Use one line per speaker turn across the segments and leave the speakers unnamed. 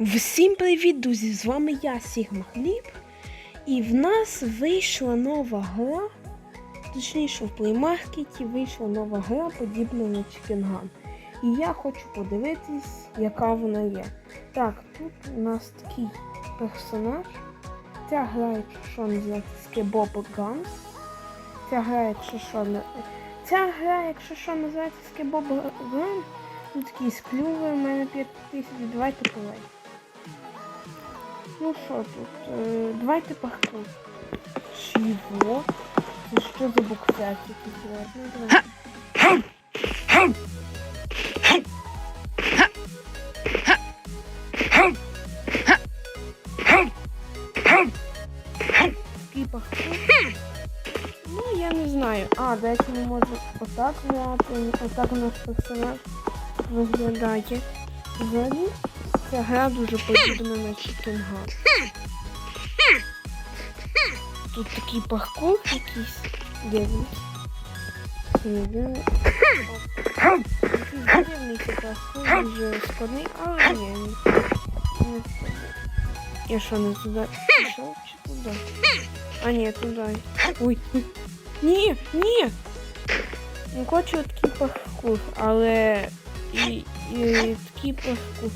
Всім привіт, друзі! З вами я, Сігма Хліб. І в нас вийшла нова гра. Точніше, в плеймаркеті вийшла нова гра, подібна на Gun. І я хочу подивитись, яка вона є. Так, тут у нас такий персонаж. Ця гра, якщо що, називається Skebob Guns. Ця гра, якщо що. Ця гра, якщо що, називається Skebob Gun. Тут такі склюви, у мене 5 тисяч, давайте полей. Ну що тут? Е, давайте паркур. Чого? Це що за буксет такий? Ну. Ну, я не знаю. А, дайте ми можемо отак грати. Отак у нас персонаж виглядає. Взагалі, ця гра дуже подібна на Gun. Тут такий паркур якийсь дивний. Дивний. Дивний цей паркур, дуже складний, але ні. Я що, не туди пішов чи туди? А, ні, туди. Ой. Ні, ні! Не хочу такий паркур, але і, і такий паркур.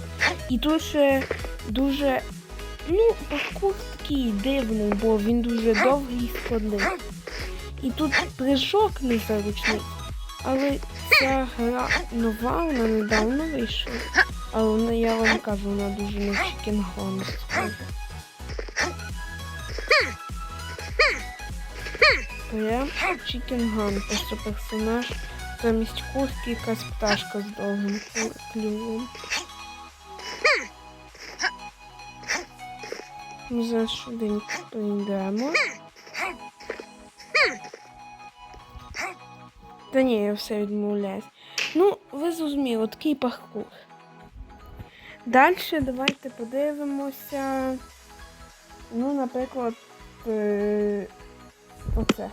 І ще дуже. Ну, паркур такий дивний, бо він дуже довгий і складний. І тут прыжок незручний. Але ця гра нова, вона недавно вийшла. Але я вам кажу, вона дуже на схожа. Прям Chicken Gun, просто персонаж замість курки якась пташка з довгим клювом. Ми зараз швиденько прийдемо. Та ні, я все відмовляюсь. Ну, ви зрозуміли, такий паркур. Далі давайте подивимося. Ну, наприклад, е, оце.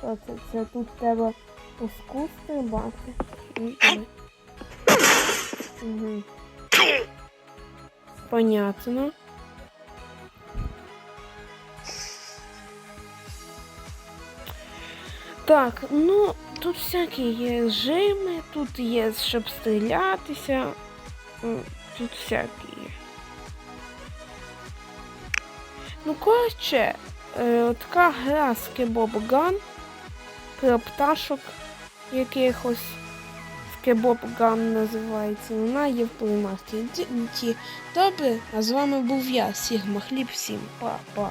Це? Це тут треба пуску стрибати. Угу. Понятно. Так, ну тут всякі є жими, тут є, щоб стрілятися. Тут всякі є. Ну, коротше, е, така гра з Gun про пташок якихось. Gun називається. Вона є в плеймаркеті. Добре, а з вами був я, Сігма Хліб. Всім па-па.